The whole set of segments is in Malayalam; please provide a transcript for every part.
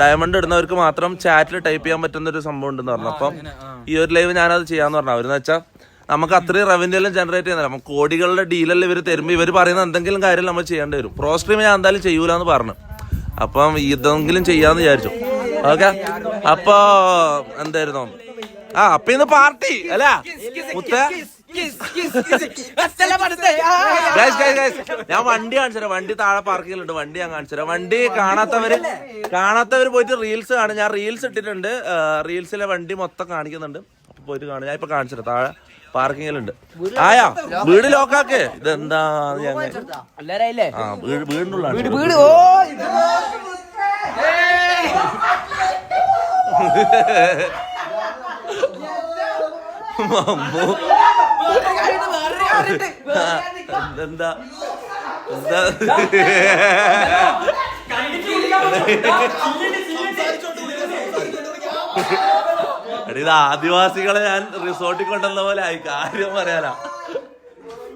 ഡയമണ്ട് ഇടുന്നവർക്ക് മാത്രം ചാറ്റിൽ ടൈപ്പ് ചെയ്യാൻ പറ്റുന്ന ഒരു സംഭവം ഉണ്ടെന്ന് പറഞ്ഞു. അപ്പം ഈ ഒരു ലൈവ് ഞാനത് ചെയ്യാന്ന് പറഞ്ഞു. അവരെന്ന് വെച്ചാൽ നമുക്ക് അത്രയും റവന്യൂ എല്ലാം ജനറേറ്റ് ചെയ്യുന്നില്ല നമുക്ക് കോടികളുടെ ഡീലെല്ലാം ഇവർ തരുമ്പോൾ ഇവർ പറയുന്ന എന്തെങ്കിലും കാര്യം നമ്മൾ ചെയ്യേണ്ടി വരും. പ്രോ സ്ട്രീം ഞാൻ എന്തായാലും ചെയ്യൂലെന്ന് പറഞ്ഞു. അപ്പം ഇതെങ്കിലും ചെയ്യാന്ന് വിചാരിച്ചു. ഓക്കെ? അപ്പോ എന്തായിരുന്നു? ആ അപ്പൊ ഇന്ന് പാർട്ടി അല്ല? മുത്ത? ഞാൻ വണ്ടി കാണിച്ചുതരാം വണ്ടി താഴെ പാർക്കിങ്ങിലുണ്ട് വണ്ടി ഞാൻ കാണിച്ചുതരാം വണ്ടി കാണാത്തവര് കാണാത്തവര് പോയിട്ട് റീൽസ് കാണും. ഞാൻ റീൽസ് ഇട്ടിട്ടുണ്ട്. റീൽസിലെ വണ്ടി മൊത്തം കാണിക്കുന്നുണ്ട്. അപ്പൊ പോയിട്ട് കാണും. ഞാൻ ഇപ്പൊ കാണിച്ചുതരാം താഴെ പാർക്കിങ്ങിലുണ്ട് ആയാ വീട് ലോക്കാക്ക് ഇതെന്താ ഞങ്ങൾ ആ വീട് വീടിനുള്ള മമ്മു. എന്താ? ഇത് ആദിവാസികളെ ഞാൻ റിസോർട്ടിൽ കൊണ്ടുവന്ന പോലെ ആയി. കാര്യം പറയാനാ.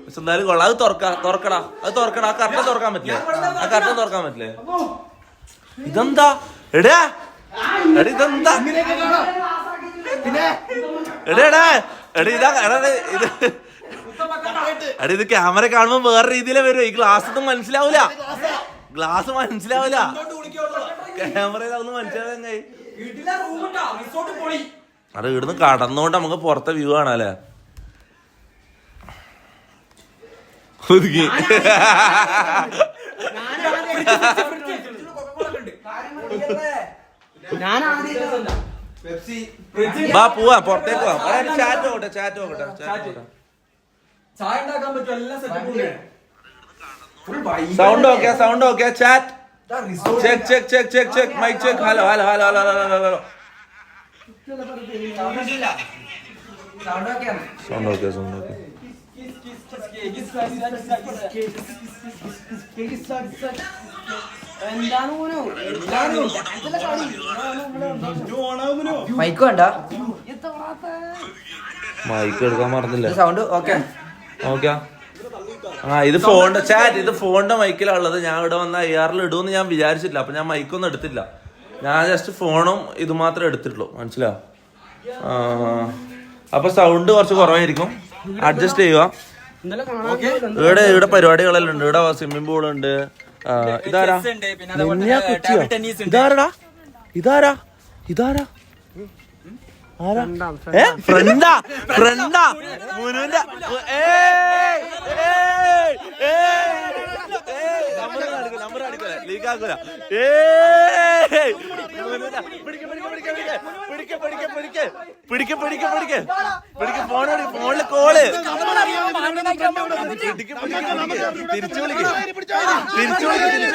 പക്ഷെ എന്തായാലും കൊള്ളാം. അത് തുറക്ക തുറക്കടാ. അത് തുറക്കടാ. ആ കർട്ടൻ തുറക്കാൻ പറ്റില്ലേ? ആ കർട്ടൻ തുറക്കാൻ പറ്റില്ലേ? ഇതെന്താ? എടാ. എടി ഇതെന്താ? എടാ എടാ. എടി ഇതാ എടാ, ഇത് എടി ഇത് ക്യാമറ കാണുമ്പോ വേറെ രീതിയിലേ വരും ഈ ഗ്ലാസ് ഒന്നും മനസ്സിലാവൂല. ഗ്ലാസ് മനസ്സിലാവൂല. ക്യാമറയിൽ അതൊന്നും അത് ഇവിടുന്ന് കടന്നോണ്ട് നമുക്ക് പുറത്തെ വ്യൂ ആണല്ലേ ഒതുക്കി വാ പോവാ പുറത്തേക്ക് പോവാം ചാറ്റ് നോക്കട്ടെ ചാറ്റ് നോക്കട്ടെ ചാറ്റ് നോക്കട്ടെ. ചായ ഉണ്ടാക്കാൻ പറ്റും എല്ലാ സെറ്റപ്പും sound okay sound okay chat check check check check check mic check hello hello hello hello hello hello hello sound okay sound okay mic വേണ്ട. മൈക്ക് എടുക്കാൻ മറന്നില്ല. സൗണ്ട് ഓക്കെ ഓക്കെ ആ ഇത് ഫോണിന്റെ ചാറ്റ് ഇത് ഫോണിന്റെ മൈക്കിലാ ഉള്ളത്. ഞാൻ ഇവിടെ വന്ന ഐ ആറിൽ ഇടുമെന്ന് ഞാൻ വിചാരിച്ചില്ല അപ്പൊ ഞാൻ മൈക്കൊന്നും എടുത്തില്ല. ഞാൻ ജസ്റ്റ് ഫോണും ഇത് മാത്രമേ എടുത്തിട്ടുള്ളൂ. മനസ്സിലായോ? ആ, അപ്പൊ സൗണ്ട് കുറച്ച് കുറവായിരിക്കും. അഡ്ജസ്റ്റ് ചെയ്യുക. ഇവിടെ ഇവിടെ പരിപാടികളെല്ലാം ഉണ്ട്. ഇവിടെ സ്വിമ്മിംഗ് പൂൾ ഉണ്ട്. ഇതാരാ? ഇതാരടാ? ഇതാരാ? ഇതാരാ? ഏ? ഫ്രണ്ടാ. ഫ്രണ്ടാ? മുനുവിന്റെ ഏയ് ഏയ് ഏ നമ്പർ അടിക്കൂല ലീക്ക് ആക്കൂല ഏ പിടിക്ക പിടിക്ക പിടിക്ക പിടിക്ക പിടിക്ക പിടിക്ക പിടിക്ക. ഫോൺ ഫോണിൽ കോൾ. തിരിച്ചു വിളിക്ക്. തിരിച്ചു വിളിക്ക്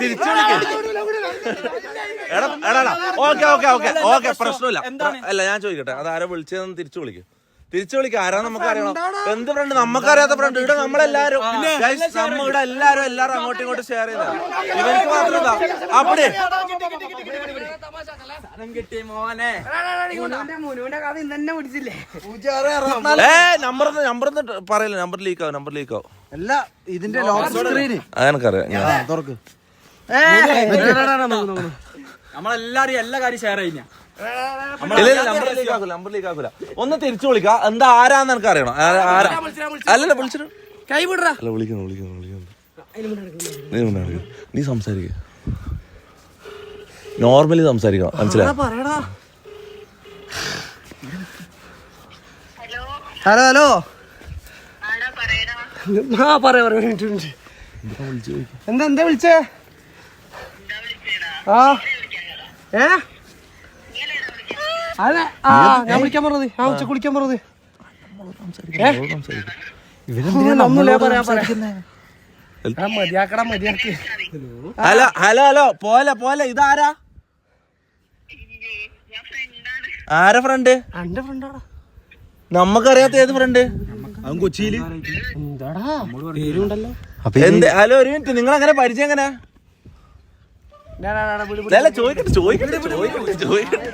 തിരിച്ചു വിളിക്ക്. എടാ എടാ ഓക്കെ ഓക്കെ ഓക്കെ. ഓക്കെ പ്രശ്നമില്ല. അല്ല ഞാൻ ചോദിക്കട്ടെ. അത് ആരോ വിളിച്ചതെന്ന് തിരിച്ചു വിളിക്കും. തിരിച്ചു വിളിക്കുക ആരാ നമുക്ക് അറിയണം എന്ത് ഫ്രണ്ട് നമുക്കറിയാത്ത ഫ്രണ്ട് ഇവിടെ നമ്മളെല്ലാരും നമ്മ ഇവിടെ എല്ലാരും എല്ലാരും അങ്ങോട്ടും ഇങ്ങോട്ടും ഷെയർ ചെയ്ത ഇവർക്ക് മാത്രം അവിടെ നമ്പർ നമ്പർ പറയില്ല നമ്പർ ലീക്ക് ആവും നമ്പർ ലീക്ക് ആവും അല്ല ഇതിന്റെ ലോക്ക് അതെനിക്കറിയാം ഞാൻ തുറക്ക് നമ്മളെല്ലാരും എല്ലാ കാര്യം ഷെയർ ഇല്ല നമ്പർ ലീക്ക് ആക്കൂല നമ്പർ ലീക്ക് ആക്കൂല. ഒന്ന് തിരിച്ചു വിളിക്ക. എന്താ ആരാന്ന് എനിക്ക് അറിയണം? അല്ലല്ല വിളിച്ചിട്ട്. കൈ വിടറാ. അല്ല വിളിക്കുന്നു വിളിക്കുന്നു വിളിക്കുന്നു. നീ സംസാരിക്ക. നോർമലി സംസാരിക്കണം മനസ്സിലായി? ഹലോ. ഹലോ ആടാ പറയടാ. ആ പറയാ എന്താ എന്താ വിളിച്ചേ? എന്താ വിളിച്ചേടാ? ആ. ഏ? ഞാൻ വിളിക്കാൻ പറഞ്ഞത്. ആ ഉച്ച കുളിക്കാൻ പറഞ്ഞത്. ഹലോ ഹലോ ഹലോ പോലെ പോലെ ഇതാരാ? ആരാ ഫ്രണ്ട് എന്റെ ഫ്രണ്ടാടാ നമുക്കറിയാത്ത ഏത് ഫ്രണ്ട് അവൻ കൊച്ചിയിൽ. എന്താടാ? ഹലോ ഒരു മിനിറ്റ് നിങ്ങൾ അങ്ങനെ പരിചയം എങ്ങനെ? അല്ല ചോദിക്കട്ടെ ചോദിക്കട്ടെ ചോദിക്കട്ടെ ചോദിക്കട്ടെ.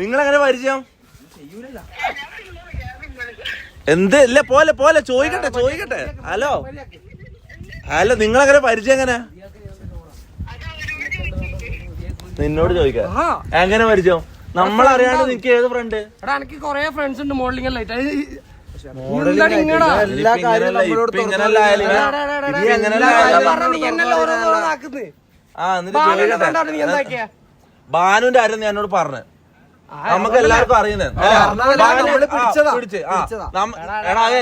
നിങ്ങൾ എങ്ങനെ പരിചയം എന്ത്? ഇല്ല പോലെ പോലെ ചോദിക്കട്ടെ ചോദിക്കട്ടെ. ഹലോ? ഹലോ നിങ്ങളെങ്ങനെ പരിചയം എങ്ങനെ? നിന്നോട് ചോദിക്കാം. എങ്ങനെ പരിചയം? നമ്മളറിയാണ്ട് നിനക്ക് ഏത് ഫ്രണ്ട് എടാ എനിക്ക് കൊറേ ഫ്രണ്ട്സ് ഉണ്ട് മോഡലിംഗ് ലൈറ്റ് എല്ലാ കാര്യവും ആ എന്നിട്ട് ചോദിക്കട്ടെ ഞാൻ എന്നോട് പറഞ്ഞു. നമുക്ക് എല്ലാവർക്കും അറിയുന്നത്.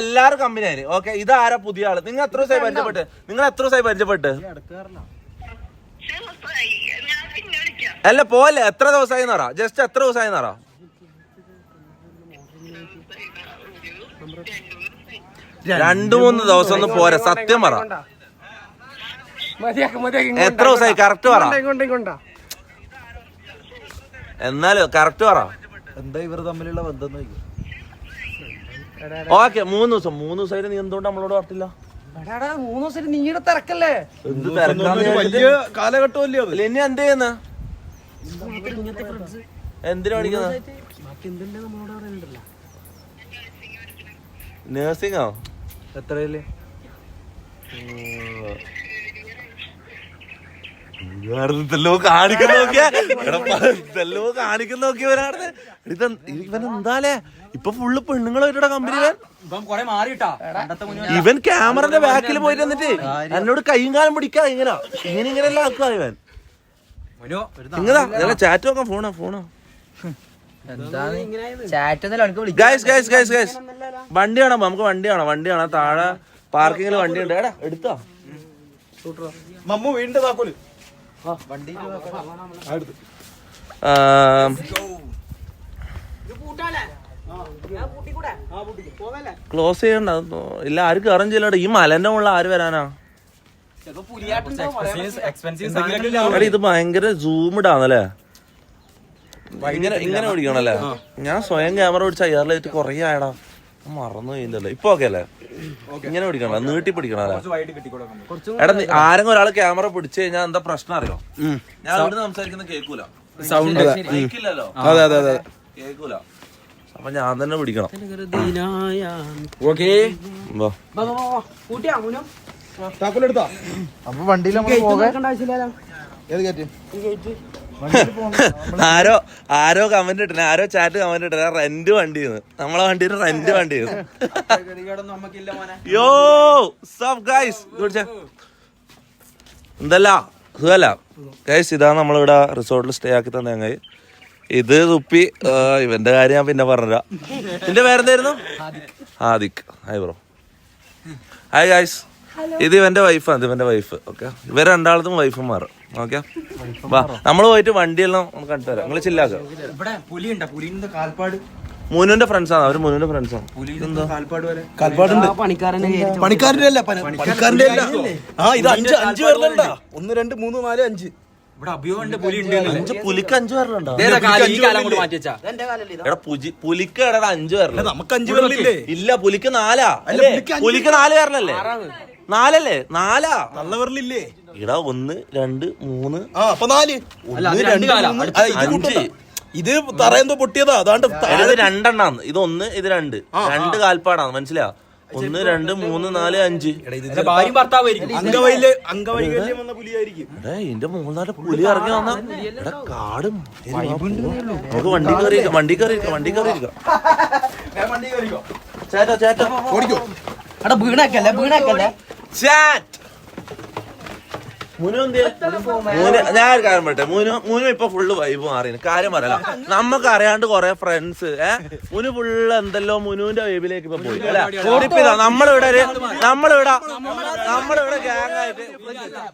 എല്ലാവരും കമ്പനി ആയി ഓക്കെ ആരാ പുതിയ ആൾ? നിങ്ങൾ എത്ര ദിവസമായി പരിചയപ്പെട്ട് നിങ്ങൾ എത്ര ദിവസമായി പരിചയപ്പെട്ട് അല്ല പോലെ എത്ര ദിവസമായി പറ. ജസ്റ്റ് എത്ര ദിവസമായി പറ. രണ്ടു മൂന്ന് ദിവസം ഒന്ന് പോരാ. സത്യം പറ. എത്ര ദിവസമായി കറക്റ്റ് പറ. എന്നാലോ കറക്റ്റ് പറ. എന്താ ഇവർ തമ്മിലുള്ള ബന്ധം ഓക്കെ മൂന്ന് ദിവസം. മൂന്ന് ദിവസമായിട്ട് നീ എന്തുകൊണ്ട് നമ്മളോട് പറഞ്ഞില്ല എടാ മൂന്ന് ദിവസം നീയുടെ തിരക്കല്ലേ? എന്ത് തിരക്കാന്ന് വലിയ കാലഘട്ടമല്ലേ അത്? ഇനി എന്ത് ചെയ്യുന്ന? എന്തിനാ പഠിക്കുന്നത്? നേഴ്സിംഗോ എത്രയല്ലേ ഇതെല്ലോ കാണിക്കുന്ന നോക്കിയാ. ഇതെല്ലോ കാണിക്കുന്ന നോക്കിയവരാണ് ഇത് ഇവൻ എന്താലേ ഇപ്പൊ ഫുള്ള് പെണ്ണുങ്ങളായിട്ടാ കമ്പനി ഇവൻ ഇപ്പം കൊറേ മാറിയിട്ടാ. പണ്ടത്തെ മുന്നേ ഇവൻ ക്യാമറന്റെ ബാക്കിൽ പോയിട്ട് എന്നിട്ട് എന്നോട് കൈയും കാലം പിടിക്കാ ഇങ്ങനെ. ഇങ്ങനെ ഇങ്ങനെ ആക്കുക ഇവൻ. മനു ഇങ്ങനെ ചാറ്റ് നോക്കാം ഫോണോ ഫോണോ chat guys guys guys guys വണ്ടി കാണാം നമുക്ക് വണ്ടി കാണാം. വണ്ടി കാണാം. താഴെ പാർക്കിങ്ങിൽ വണ്ടി ഉണ്ട്. എടാ എടുത്തോ. മമ്മു വീണ്ടും താക്കോൽ ക്ലോസ് ചെയ്യണ്ട. ഇല്ല ആരും കയറും ചെയ്യലോ ഈ മലന്റെ മുകളിൽ ആര് വരാനാ? ഇത് ഭയങ്കര സൂംഡ് ആണല്ലേ ഇങ്ങനെ ഇങ്ങനെ പിടിക്കണല്ലേ ഞാൻ സ്വയം ക്യാമറ ഓടിച്ച അയ്യാറിലായിട്ട് കൊറേ ആയടാ. മറന്നു ഇപ്പൊ ഓക്കെ അല്ലേ? ഇങ്ങനെ പിടിക്കണല്ലോ നീട്ടി പിടിക്കണല്ലേ എടാ നീ- ആരെങ്കിലും ഒരാൾ ക്യാമറ പിടിച്ചു കഴിഞ്ഞാൽ എന്താ പ്രശ്നം അറിയോ? ഞാൻ ഇവിടെ സംസാരിക്കുന്ന കേൾക്കൂല. സൗണ്ട്. കേൾക്കില്ലല്ലോ. അതെ അതെ അതെ. കേൾക്കൂല. അപ്പൊ ഞാൻ തന്നെ പിടിക്കണം. ഓക്കേ വാ. അപ്പൊ വണ്ടിയിൽ നമ്മൾ പോകാൻ ആവശ്യമില്ലല്ലോ. ഏത് കയറ്റി ആരോ ആരോ കമന്റ് ഇട്ടില്ല ആരോ ചാറ്റ് കമന്റ് ഇട്ടില്ല റെന്റ് വണ്ടിന്ന്. നമ്മളെ വണ്ടിയുടെ റെന്റ് വണ്ടി നമുക്കില്ല മോനെ യോ സബ് ഗൈസ് എന്തല്ല? സുഖല്ല. ഗൈസ് ഇതാണ് നമ്മളിവിടെ റിസോർട്ടിൽ സ്റ്റേ ആക്കി തന്നെ ഞങ്ങൾ. ഇത് തുപ്പി ഇവന്റെ കാര്യം ഞാൻ പിന്നെ പറഞ്ഞുതരാ. നിന്റെ പേരെന്തായിരുന്നു? Adhik hi bro hi guys ഇത് ഇവന്റെ വൈഫാണ് ഇത് ഇവന്റെ വൈഫ് ഓക്കെ ഇവർ രണ്ടാളത്തും വൈഫുമാർ ഓക്കെ. വാ നമ്മൾ പോയിട്ട് വണ്ടിയെല്ലാം നമുക്ക് കണ്ടു തരാം. നിങ്ങൾ ചില്ലാക്ക. ഇവിടെ പുലിയുണ്ട. പുലിന്റെ കാൽപ്പാട്. ഫ്രണ്ട്സ് ഫ്രണ്ട്സാണ് അവർ മുനുവിന്റെ കാൽപ്പാട് വരെ. കാൽപ്പാടുണ്ട്. പണിക്കാരനെ പണിക്കാരന്റെ അല്ല പണിക്കാരന്റെ അല്ല. ആ ഇത് അഞ്ച് അഞ്ച് പേരിലുണ്ടാ ഒന്ന് രണ്ട് മൂന്ന് നാല് അഞ്ച്. ഇവിടെ അഭിയോണ്ട് പുലി ഉണ്ട് അഞ്ച് പുലിക്ക് അഞ്ചു പുലിക്ക് എടാ അഞ്ചു പേരല്ലേ? നമുക്ക് അഞ്ച് ഇല്ല പുലിക്ക് നാലാ. അല്ല, അല്ലേ? പുലിക്ക് അഞ്ച് പുലിക്ക് നാല് പേരല്ലേ നാലല്ലേ? നാലാ. നല്ല പേരിലില്ലേ ഇടാ ഒന്ന് രണ്ട് മൂന്ന്. ആ അപ്പൊ നാല്. അല്ല, അത് ഒന്ന് രണ്ട് കാലാ. മൂന്ന്. ആ, ഇത് അഞ്ച്. കൂട്ടണ്ട. ഇത് തറയെന്തോ പൊട്ടിയതാ. അതാണ്ട് താഴെ ഇത് രണ്ടെണ്ണാന്ന്. ഇത് ഒന്ന് ഇത് രണ്ട്. രണ്ട് കാൽപ്പാടാണ് മനസ്സിലാ ഒന്ന് രണ്ട് മൂന്ന് നാല് അഞ്ച്. എന്റെ ഭാര്യയും ഭർത്താവായിരിക്കും വന്ന പുലിയായിരിക്കും. എടാ ഇതിന്റെ മൂന്നാൽ പുലി ഇറങ്ങി വന്ന എടാ കാടും നമുക്ക് വണ്ടി കയറി വണ്ടി കയറി വണ്ടി കയറി ചേട്ടാ ചേട്ടാ. ഓടിക്കോ. എടാ വീണാക്കല്ലേ വീണാക്കല്ലേ? ചാറ്റ്. മുനു ഞാൻ ഒരു കാര്യം പറയട്ടെ. മുനു മുനു ഇപ്പൊ ഫുള്ള് വൈബ് മാറിയാണ് കാര്യം പറയല. നമുക്ക് അറിയാണ്ട് കൊറേ ഫ്രണ്ട്സ് ഏഹ് മുനു ഫുള്ള് എന്തല്ലോ മുനുവിന്റെ വൈബിലേക്ക് ഇപ്പൊ പോയി. അല്ലെ? ഓടിപ്പിതാ. നമ്മളിവിടെ ഒരു നമ്മളിവിടെ നമ്മളിവിടെ ഗ്യാങ് ആയിട്ട്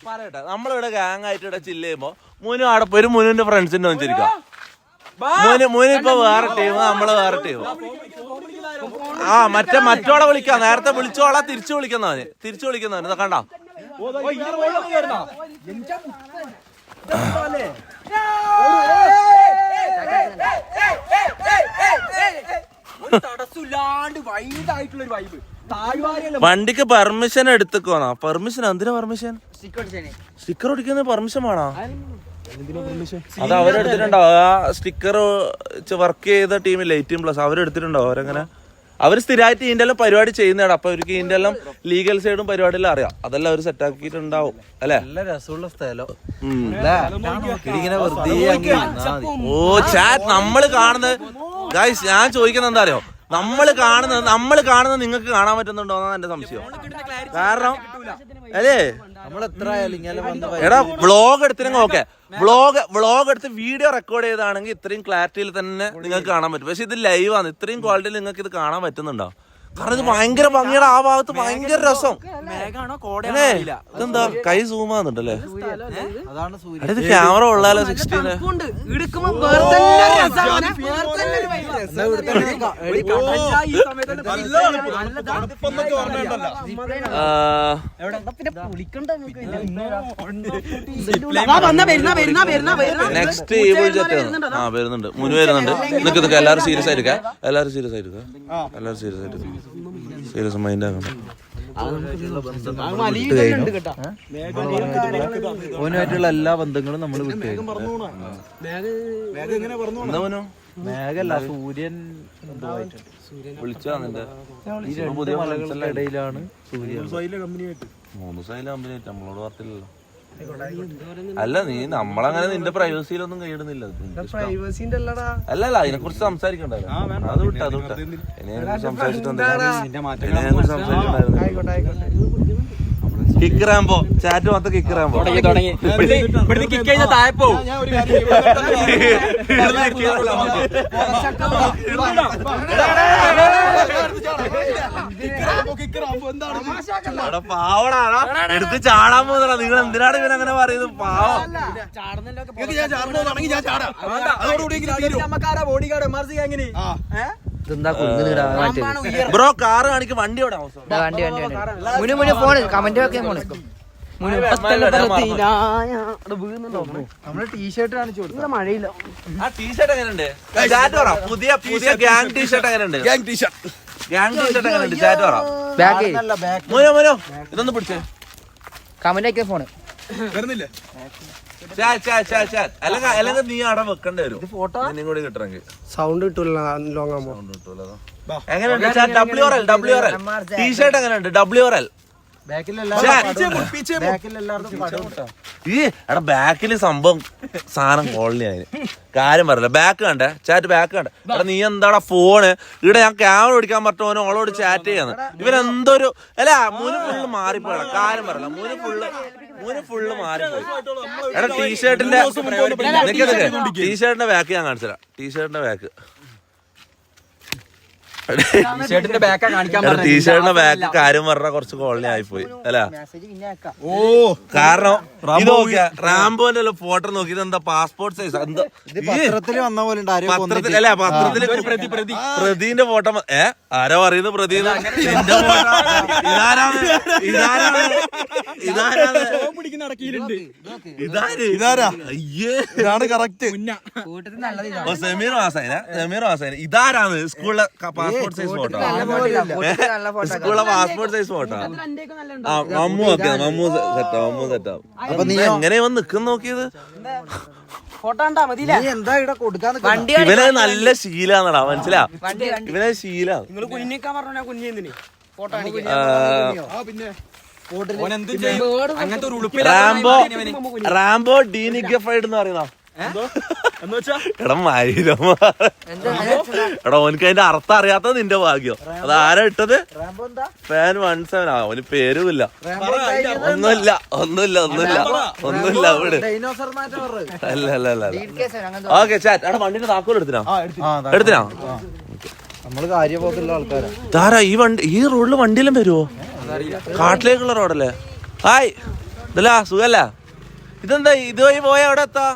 പറയട്ടെ. നമ്മളിവിടെ ഗ്യാങ് ആയിട്ട് ഇവിടെ ചില്ല് ചെയ്യുമ്പോ മുനു അവിടെ പോയി ഒരു മുനുവിന്റെ ഫ്രണ്ട്സിന്റെ വെച്ചിരിക്കാം മുനു മുനു ഇപ്പൊ വേറെ ടീം നമ്മൾ വേറെ ടീം ആ. മറ്റേ മറ്റോളെ വിളിക്കാം. നേരത്തെ വിളിച്ചോളാ തിരിച്ചു വിളിക്കുന്നവന്. തിരിച്ചു വിളിക്കുന്നവന്. കണ്ടോ? വണ്ടിക്ക് പെർമിഷൻ എടുത്തുക്കോണോ പെർമിഷൻ എന്തിനാ പെർമിഷൻ സ്റ്റിക്കർ ഓടിക്കുന്ന പെർമിഷൻ വേണോ അത് അവരെടുത്തിട്ടുണ്ടോ ആ സ്റ്റിക്കർ വർക്ക് ചെയ്ത ടീമിൽ എയ്റ്റീൻ പ്ലസ് അവരെടുത്തിട്ടുണ്ടോ അവരെങ്ങനെ അവർ സ്ഥിരമായിട്ട് ഇതിന്റെ എല്ലാം പരിപാടി ചെയ്യുന്നതാണ്. അപ്പൊ അവർക്ക് ഇതിന്റെ എല്ലാം ലീഗൽ സൈഡും പരിപാടിയെല്ലാം അറിയാം. അതെല്ലാം അവർ സെറ്റ് ആക്കിയിട്ടുണ്ടാവും. അല്ലെ? നല്ല രസമുള്ള സ്ഥലം. ഓ ചാറ്റ് നമ്മൾ കാണുന്നത്. ഞാൻ ചോദിക്കുന്നത് എന്താ അറിയോ? നമ്മൾ കാണുന്നത് നമ്മൾ കാണുന്നത് നിങ്ങൾക്ക് കാണാൻ പറ്റുന്നുണ്ടോ എന്നാണ് എന്റെ സംശയം. കാരണം അല്ലേ? നമ്മൾ എടാ വ്ളോഗ് എടുത്തിനെങ്കിൽ ഓക്കെ വ്ളോഗ് വ്ളോഗ് എടുത്ത് വീഡിയോ റെക്കോർഡ് ചെയ്താണെങ്കിൽ ഇത്രയും ക്ലാരിറ്റിയിൽ തന്നെ നിങ്ങൾക്ക് കാണാൻ പറ്റും. പക്ഷെ ഇത് ലൈവാണ് ആണ്. ഇത്രയും ക്വാളിറ്റിയിൽ നിങ്ങൾക്ക് ഇത് കാണാൻ പറ്റുന്നുണ്ടോ? കാരണം ഇത് ഭയങ്കര ഭംഗിയുടെ ആ ഭാഗത്ത് ഭയങ്കര രസം. മേഘാണോ കോടയാണോ അറിയില്ല. ഇതെന്താ? കൈ സൂം ആകുന്നുണ്ടല്ലേ അതാണ് സൂര്യൻ എടാ, ഇത് ക്യാമറ ഉള്ളാലോ സിക്സ്റ്റീന് ഈ നെക്സ്റ്റ് ഈബിൾ ജെറ്റ് ആ വരുന്നുണ്ട്. മുന് വരുന്നുണ്ട്. നിക്ക് നിക്ക് എല്ലാവരും സീരിയസ് ആയിരിക്കാം. എല്ലാവരും സീരിയസ് ആയിരിക്കാം. എല്ലാവരും സീരിയസ് ആയിട്ട് സീരിയസ് മൈൻഡ് ആക്കണം ഓനുമായിട്ടുള്ള എല്ലാ ബന്ധങ്ങളും നമ്മൾ വിട്ടു മേഘല്ല സൂര്യൻ എന്തോ ആയിട്ടുണ്ട്. വിളിച്ചാ നിന്റെ. ഈ രണ്ട് മലകളുടെ ഇടയിലാണ് സൂര്യൻ മൂന്ന് ദിവസമായാലും കമ്പനി ആയിട്ട് നമ്മളോട് പറഞ്ഞില്ലല്ലോ. അല്ല നീ നമ്മളങ്ങനെ നിന്റെ പ്രൈവസിയിലൊന്നും കൈയിടുന്നില്ല അത് പ്രൈവസിന്റെ അല്ലടാ അല്ല അല്ല അതിനെ കുറിച്ച് സംസാരിക്കണ്ടല്ലോ അത് വിട്ട അത് സംസാരിച്ചിട്ടുണ്ടായിരുന്നു കിക്കറാകുമ്പോ ചാറ്റ് മൊത്തം കിക്കറാകുമ്പോ താഴെ എടുത്ത് ചാടാൻ പോകുന്നതാ. നിങ്ങൾ എന്തിനാണ് പറയുന്നത്? പാവം. ഇതെന്താ കുടുങ്ങുന്നിടാ മറ്റേ ബ്രോ കാറ് കാണിക്ക് വണ്ടി ഇവിടെ ഇതാ വണ്ടി വണ്ടി വണ്ടി മുന്നു മുന്നു ഫോണ് കമന്റ് വെക്കാൻ ഫോണ് നമ്മൾ. ടീഷർട്ട് കാണിച്ചു കൊടുത്തു മഴയില്ല. ആ ടീഷർട്ട് എങ്ങനെയുണ്ട്? പുതിയ പുതിയ ഗ്യാങ് ടീഷർട്ട് എങ്ങനെയുണ്ട്? Gang T shirt gang T shirt എങ്ങനെയുണ്ട്? ചാറ്റ് പറ. ബാക്ക് മോനോ മോനോ. ഇതൊന്ന് പിടിച്ചേ. കമന്റ് വെക്കാൻ ഫോണ്. അല്ലെങ്കിൽ നീ അവിടെ വെക്കേണ്ടി വരും. നിന്നും കൂടി കിട്ടണമെങ്കിൽ. സൗണ്ട് കിട്ടൂല ലോങ് ആകുമ്പോ എങ്ങനെയുണ്ട് chat W R L W R L T shirt എങ്ങനെയുണ്ട്? ഡബ്ല്യു ആർ എൽ ഈ എടാ ബാക്കിൽ സംഭവം സാധനം കോളനി ആയി കാര്യം പറയില്ല ബാക്ക് കണ്ടേ ചാറ്റ് ബാക്ക് കണ്ടേ എടാ നീ എന്താടാ ഫോണ് ഇവിടെ ഞാൻ ക്യാമറ പിടിക്കാൻ പറ്റുമോ ഓളോട് ചാറ്റ് ചെയ്യാന്ന് ഇവരെന്തൊരു അല്ല മൂന്ന് ഫുള്ള് മാറിപ്പോയടാ കാര്യം പറയില്ല മൂന്ന് ഫുള്ള് മൂന്ന് ഫുള്ള് മാറിപ്പോയി എടാ ടീഷർട്ടിന്റെ ടീഷർട്ടിന്റെ ബാക്ക് ഞാൻ കാണിച്ചതാ ടീഷർട്ടിന്റെ ബാക്ക് ഷർട്ടിന്റെ ബാക്കാ കാണിക്കാൻ ടീഷർട്ടിന്റെ ബാക്ക് കാര്യം പറഞ്ഞ കുറച്ച് കോളനി ആയിപ്പോയി അല്ല? ആക്കാം കാരണം ഇത് നോക്കിയ റാംബോന്റെ ഫോട്ടോ നോക്കി എന്താ പാസ്പോർട്ട് സൈസ് പത്രത്തിൽ വന്ന പോലെ പത്രത്തിൽ അല്ല പത്രത്തിൽ പ്രതി പ്രതി. പ്രതിന്റെ ഫോട്ടോ ഏ? ആരോ പറയുന്നത് പ്രതി ഇതാരാണ്? ഇതാരാണ്? ഇതാരാണ്? ഇതാര്? ഇതാരാ? അയ്യേ. ഇതാണ് കറക്റ്റ്. ഓ, സമീർ വാസന സമീർ വാസന. ഇതാരാണ് സ്കൂളിലെ പാസ്പോർട്ട് സൈസ് ഫോട്ടോ സ്കൂളിലെ പാസ്പോർട്ട് സൈസ് ഫോട്ടോ ആ മമ്മു ഒക്കെ മമ്മു സെറ്റ് മമ്മു സെറ്റ് അപ്പൊ നീ എങ്ങനെ വന്ന് നിക്കുന്ന നോക്കിയത്? ഫോട്ടോ കണ്ടാ മതിയില്ല? നീ എന്താ ഇവിടെ കൊടുക്കാൻ ഇവനെ നല്ല ശീലാന്നടാ മനസ്സിലാ ഇവനെ ശീല. കുഞ്ഞിക്കാൻ പറഞ്ഞ ഫോട്ടോ ഉളുപ്പില്ല റാംബോ റാംബോ ഡീനിഗഫൈഡ് എന്ന് പറയുന്ന എടാ എടാ ഓനക്ക് അതിന്റെ അർത്ഥം അറിയാത്ത നിന്റെ ഭാഗ്യം. അത് ആരാ ഇട്ടത്? Fan one seven. ആ അവന് പേരുമില്ല. ഒന്നുമില്ല ഒന്നുമില്ല ഒന്നുമില്ല. ഒന്നുമില്ല പറഞ്ഞത് അല്ല അല്ല അല്ല ഓക്കെ ചാറ്റ്. എടാ വണ്ടിന്റെ താക്കോൽ എടുത്തിനാ? ആ എടുത്തിനാ. താരാ ഈ വണ്ടി ഈ റോഡിൽ വണ്ടിയിലും വരുവോ? കാട്ടിലേക്കുള്ള റോഡല്ലേ? ഹായ്. ഇതല്ല സുഖല്ല? ഇതെന്താ ഇതുവഴി പോയ എവിടെ എത്താ?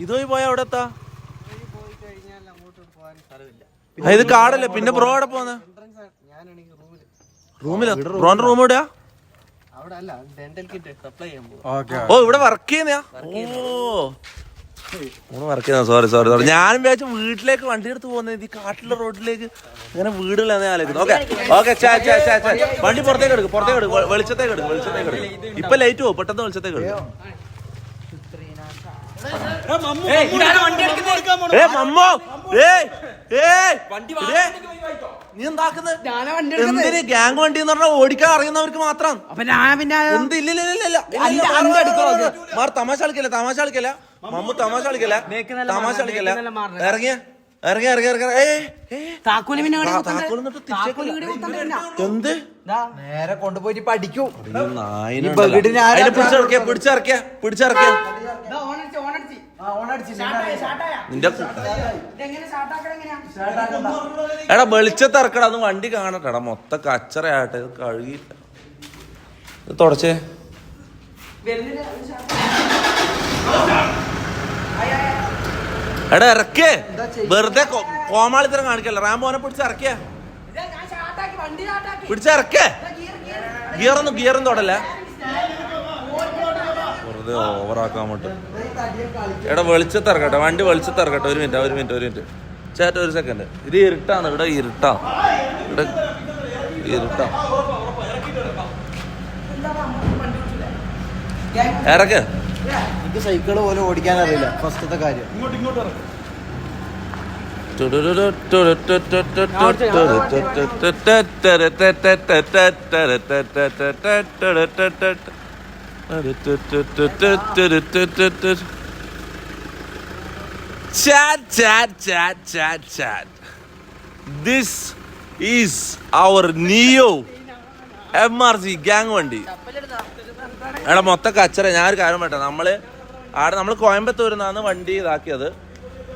ഇതുവഴി പോയ അവിടെ എത്താ? ഇത് കാടല്ലേ? പിന്നെ ബ്രോ അവിടെ പോന്ന്? റൂമിൽ? ബ്രോന്റെ റൂം എവിടെയാ? അവിടെ അല്ല ഡെന്റൽ കിറ്റ് സപ്ലൈ ചെയ്യാൻ പോകും ഓ ഇവിടെ വർക്ക് ചെയ്യുന്നയാ? ഓ. ഇവിടെ വർക്ക് ചെയ്യുന്ന സോറി സോറി സോറി ഞാനും വിചാരിച്ചു വീട്ടിലേക്ക് വണ്ടി എടുത്ത് പോകുന്നത് ഈ കാട്ടിലെ റോഡിലേക്ക് അങ്ങനെ വീടുകളാണ് ഞാൻ ആലോചിക്കുന്നത് ഓക്കെ ഓക്കെ ചാ ചാ ചാ ചാ. വണ്ടി പുറത്തേക്ക് എടുക്കും പുറത്തേക്ക് എടുക്കും. വെളിച്ചത്തേക്ക് എടുക്കും വെളിച്ചത്തേക്ക് എടുക്കും. ഇപ്പൊ ലൈറ്റ് പോകും പെട്ടെന്ന് വെളിച്ചത്തേക്ക് എടുക്കും ഏ മമ്മോ ഏയ് ഏയ് ഇതേ, നീ എന്താക്കുന്നത്? എന്തിന് ഗ്യാങ് വണ്ടി എന്ന് പറഞ്ഞാൽ ഓടിക്കാൻ അറിയുന്നവർക്ക് മാത്രം. അപ്പൊ ഞാൻ പിന്നെ എന്ത്? ഇല്ലില്ല? മാർ തമാശ കളിക്കല്ല തമാശ കളിക്കല്ല. മമ്മു തമാശ കളിക്കല്ല. തമാശ കളിക്കല്ല. ഇറങ്ങിയ ഇറങ്ങിയ ഇറങ്ങി ഇറങ്ങി ഏ താക്കോലി പിന്നെ? എന്ത്? നേരെ കൊണ്ടുപോയിട്ട് പഠിക്കും. പിടിച്ചിറക്കിയ പിടിച്ചിറക്കിയ പിടിച്ചിറക്കിയ. നിന്റെ? എടാ വെളിച്ചത്തിറക്കട അത് വണ്ടി കാണട്ടെ. മൊത്ത മൊത്തം കച്ചറയാട്ടെ ഇത് കഴുകിയില്ല ഇത് തുടച്ചേ. എടാ ഇറക്കേ. വെറുതെ കോമാളിത്തരം കാണിക്കല്ല? റാംബോനെ പിടിച്ച് ഇറക്കിയ. ഇതാ, ഞാൻ start ആക്കി, വണ്ടി start ആക്കി. പിടിച്ച് ഇറക്കേ. ഇതാ, gear, gear. ഗിയറൊന്നും ഗിയറും തൊടല്ല. വെറുതെ ഓവറാക്കാൻ വേണ്ടി എടാ വെളിച്ചത്ത് ഇറക്കട്ടെ വണ്ടി വെളിച്ചത്ത് ഇറക്കട്ടെ ഒരു മിനിറ്റ് ഒരു മിനിറ്റ് ഒരു മിനിറ്റ് ചേട്ടാ ഒരു സെക്കൻഡ് ഇത് ഇരുട്ടാണ് ഇവിടെ ഇരുട്ടാ ഇവിടെ ഇരുട്ടാ ഇറക്ക് എനിക്ക് സൈക്കിൾ പോലും ഓടിക്കാൻ അറിയില്ല ഫസ്റ്റത്തെ കാര്യം Chat, chat, chat, chat, chat. This is our Neo MRC gang വണ്ടി. എടാ മൊത്തം കച്ചറ. ഞാൻ ഒരു കാര്യം പറ്റാം നമ്മൾ ആടെ നമ്മൾ കോയമ്പത്തൂരിൽ വണ്ടി ഇതാക്കിയത്.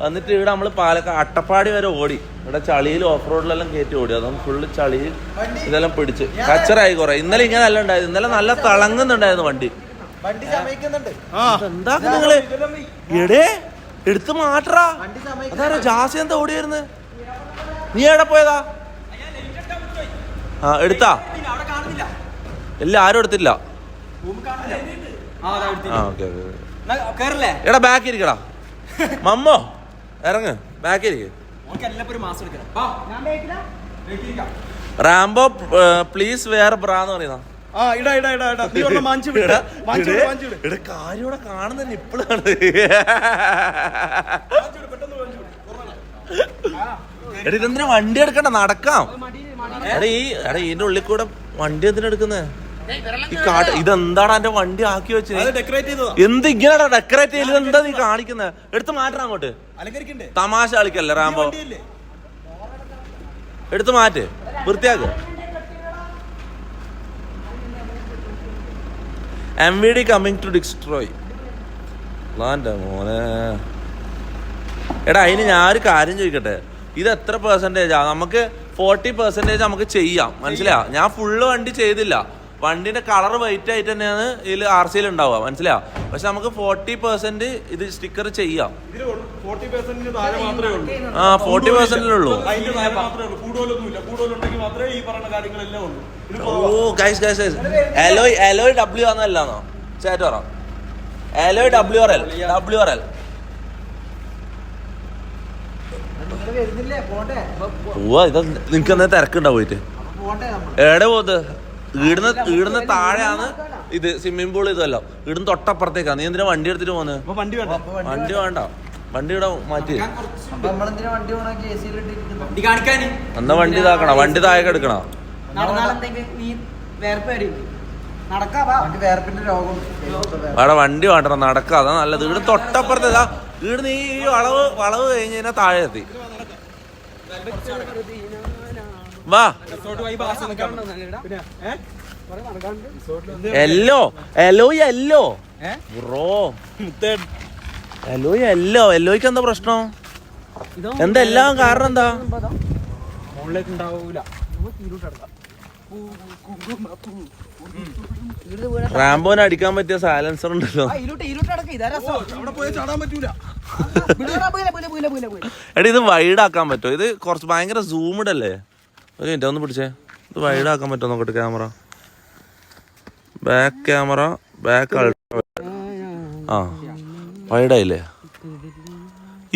എന്നിട്ട് ഇവിടെ നമ്മൾ പാലക്കാട് അട്ടപ്പാടി വരെ ഓടി. ഇവിടെ ചളിയിൽ ഓഫ് റോഡിലെല്ലാം കയറ്റി ഓടി. അതും ഫുള്ള് ചളിയിൽ ഇതെല്ലാം പിടിച്ച്. കച്ചറായി കുറെ. ഇന്നലെ ഇങ്ങനെ അല്ല ഉണ്ടായത്. ഇന്നലെ നല്ല തിളങ്ങുന്നുണ്ടായിരുന്നു വണ്ടി. വണ്ടി സമയിക്കുന്നുണ്ട് എന്താ നിങ്ങൾ? എടേ എടുത്ത് മാറ്ററാ. അതാരാ ജാസി എന്താ ഓടി വരുന്നത് നീ എവിടെ പോയതാ? ആ എടുത്താ. ഇല്ല ആരും എടുത്തില്ല. ആ ഓക്കെ കേറില്ലേ? എടാ ബാക്ക് ഇരിക്കടാ മമ്മോ ഇറങ്ങ്. ബാക്ക് ഇരിക്ക റാംബോ പ്ലീസ് വേറെ ബ്രാന്ന് പറയുന്ന ആ ഇടാ ഇടാ ഇടാ ഇടാ. നീ ഒരെണ്ണം വിട് മാഞ്ചു വിട് എടാ ഇതെന്തിനാ വണ്ടി എടുക്കണ്ട? നടക്കാം. എടാ ഈ എടാ ഇതിന്റെ ഉള്ളിൽ കൂടെ വണ്ടി എന്തിനാ എടുക്കുന്നത് ഈ കാട്ട് ഇതെന്താടാ എന്റെ വണ്ടി ആക്കി വെച്ചത് എന്ത് ഇങ്ങനെ ഡെക്കറേറ്റ് ചെയ്ത് എന്താ നീ കാണിക്കുന്നത് എടുത്ത് മാറ്റണം അങ്ങോട്ട്. തമാശ കളിക്കല്ലേ റാംബോ? എടുത്തു എടുത്ത് മാറ്റ്. വൃത്തിയാക്ക്. M V D coming to destroy മോനെ. എടാ അതിന് ഞാൻ ഒരു കാര്യം ചോദിക്കട്ടെ? ഇത് എത്ര പെർസെന്റേജാ നമുക്ക് ഫോർട്ടി പെർസെന്റേജ് നമുക്ക് ചെയ്യാം. മനസ്സിലാ ഞാൻ ഫുള്ള് വണ്ടി ചെയ്തില്ല. വണ്ടിന്റെ കളർ വൈറ്റ് ആയിട്ട് തന്നെയാണ് ഇതിൽ ആർ സിയിൽ ഉണ്ടാവുക. മനസ്സിലാ പക്ഷെ നമുക്ക് ഫോർട്ടി പെർസെന്റ് ഇത് സ്റ്റിക്കർ ചെയ്യാം. ആ ഫോർട്ടി പെർസെന്റിലുള്ളൂ അതിന്റെ താഴെ മാത്രമേ ഉള്ളൂ. കൂടുതലൊന്നുമില്ല. കൂടുതലുണ്ടെങ്കിൽ മാത്രമേ ഈ പറയുന്ന കാര്യങ്ങളെല്ലാം ഉള്ളൂ. ഓ ഗൈസ് ഗൈസ് ഗൈസ് എലോയ് എലോയ് ഡബ്ല്യു ആണെന്നല്ലാന്നോ ചേറ്റ് പറ. Eloy W R L W R L പോവാ ഇത് നിനക്ക് എന്നാ തിരക്കുണ്ടാവും പോയിട്ട് എവിടെ പോകുന്നത് ഈടുന്ന ഈടുന്ന് താഴെയാണ് ഇത് സ്വിമ്മിംഗ് പൂൾ ഇതല്ലോ. ഈടുന്ന് തൊട്ടപ്പുറത്തേക്കാണ്. നീ എന്തിനാ വണ്ടി എടുത്തിട്ട് പോകുന്നത് വണ്ടി വേണ്ട. വണ്ടി വേണ്ട വണ്ടി. ഇവിടെ മാറ്റി. എന്നാ വണ്ടി ഇതാക്കണ. വണ്ടി താഴേക്ക് എടുക്കണ. അവിടെ വണ്ടി വേണ്ട നടക്കാം. അതാ നല്ലത്. ഇവിടെ തൊട്ടപ്പുറത്ത് ഇതാ. ഇവിടെ നീ ഈ വളവ് വളവ് കഴിഞ്ഞ് കഴിഞ്ഞാൽ താഴെ എത്തി. വാ. എല്ലോ എല്ലോ എല്ലോ ബ്രോ എല്ലോ എല്ലോ എല്ലോയ്ക്ക് എന്താ പ്രശ്നം? എന്താ എല്ലാം കാരണം എന്താ? റാംബോനെ അടിക്കാൻ പറ്റിയ സാലൻസർ ഉണ്ടല്ലോ. എടാ ഇത് വൈഡാക്കാൻ പറ്റുമോ? ഇത് കുറച്ച് ഭയങ്കര സൂംഡ് അല്ലേ ഒരു മിനിറ്റ് ഒന്ന് പിടിച്ചേ. ഇത് വൈഡ് ആക്കാൻ പറ്റുമോ നോക്കട്ടെ ക്യാമറ? ബാക്ക് ക്യാമറ ബാക്ക് ആ വൈഡായില്ലേ?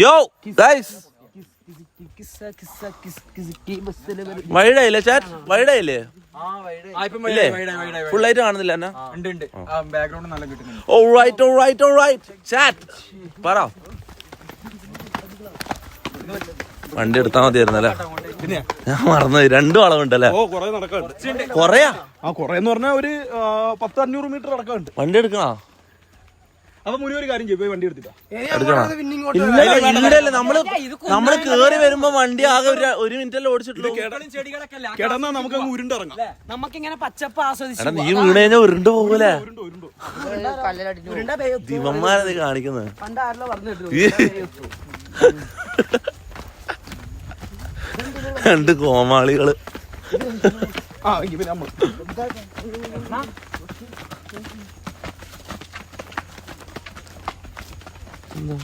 യോ ഗൈസ്. വൈഡായില്ലേ ചാറ്റ്? വൈഡായില്ലേ? ഇല്ലേ? ഫുൾ ആയിട്ട് കാണുന്നില്ല എന്നാ? ഉണ്ട് ഉണ്ട്. ബാക്ക്ഗ്രൗണ്ട് നല്ല കിട്ടുന്നുണ്ട്. Oh right oh right oh right. Chat. പറ. വണ്ടി എടുത്താൽ മതിയായിരുന്നല്ലേ? പിന്നെ ഞാൻ മറന്നു രണ്ടു വളവുണ്ടല്ലേ ഓ കൊറേ കൊറയാ? ആ കൊറേ എന്ന് പറഞ്ഞാൽ ഒരു പത്ത് അഞ്ഞൂറ് മീറ്റർ നടക്കാനുണ്ട്. വണ്ടി എടുക്കണോ? അപ്പൊ ഒരു കാര്യം ചെയ്യും പോയി വണ്ടി എടുത്തിട്ടാ ഇല്ലല്ലേ നമ്മൾ നമ്മൾ കേറി വരുമ്പോ വണ്ടി ആകെ ഒരു ഒരു മിനിറ്റ് ഓടിച്ചിട്ടുള്ളൂ. ചെടികളൊക്കെ അല്ലേ കിടന്നാ നമുക്ക് അങ്ങ് ഉരുണ്ടിറങ്ങാം നമുക്കിങ്ങനെ പച്ചപ്പ് ആസ്വദിച്ചു എടാ നീ വീണ് കഴിഞ്ഞാൽ ഉരുണ്ട് പോകൂലേ? ഉരുണ്ടോ ഉരുണ്ടോ ഉരുണ്ട. പെയ്യും. ദിവന്മാരത് കാണിക്കുന്നത് പണ്ട് ആരല്ലോ പറഞ്ഞു കേട്ടു രണ്ട് കോമാളികൾ. ഹലോ?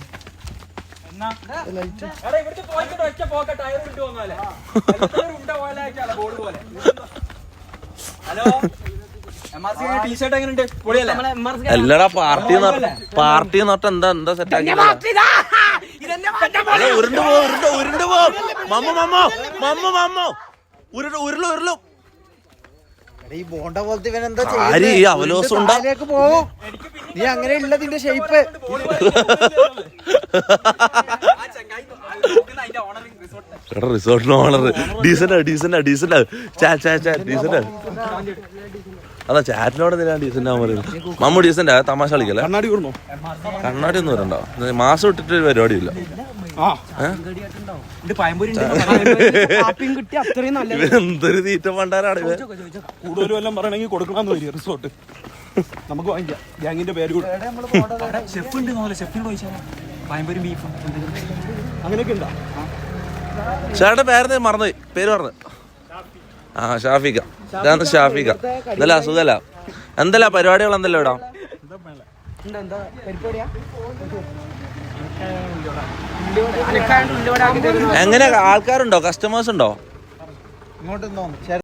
അല്ലടാ പാർട്ടി പാർട്ടി എന്നിട്ട് എന്താ എന്താ സെറ്റ് ആക്കി ഉരുണ്ട് പോ ഉരുണ്ട് ഉരുണ്ട് പോ. മമ്മ മമ്മോ മമ്മു മമ്മോ. ഉരുളു ഉരുളു ഉരുളു. ഈ ബോണ്ട പോലത്തെ ഇവൻ എന്താ പോവും. നീ അങ്ങനെ ഉള്ളതിന്റെ ഷേപ്പ് റിസോർട്ടിന് ഓണർ ഡീസന്റാ ഡീസന്റ് ഡീസന്റ് ചാ ചാ ചാ ഡീസന്റാ അതാ ചാറ്റിനോട് എന്തിനാ ഡീസന്റ് ആവാൻ പറയുന്നത്? മമ്മു ഡീസന്റ് തമാശ കളിക്കല്ലേ? കണ്ണാടി കണ്ണാടി ഒന്നും വരണ്ടോ. മാസം ഇട്ടിട്ട് ഒരു പരിപാടിയില്ല. എന്തൊരു തീറ്റ പണ്ടാരാണ് ഇവൻ? കൂടുതലും എല്ലാം പറയണമെങ്കിൽ കൊടുക്കണമെന്ന് വരിക റിസോർട്ട്. നമുക്ക് വാങ്ങിക്കാം. ഗ്യാങ്ങിന്റെ പേര് കൂടെ. ഷെഫ് ഉണ്ട് നോലെ ഷെഫിനോട് പയമ്പൂരി ബീഫും അങ്ങനെയൊക്കെ ഉണ്ടോ? ചേട്ടൻ പേരെന്തേ? മറന്നു പേര് പറഞ്ഞു ആ ഷാഫിക്ക ഇതാണ് ഷാഫിക്ക എന്തല്ല സുഖല്ല എന്തല്ല പരിപാടികൾ എന്തല്ലോ ഇടാം എങ്ങനെ ആൾക്കാരുണ്ടോ? കസ്റ്റമേഴ്സ് ഉണ്ടോ? ഇങ്ങോട്ട്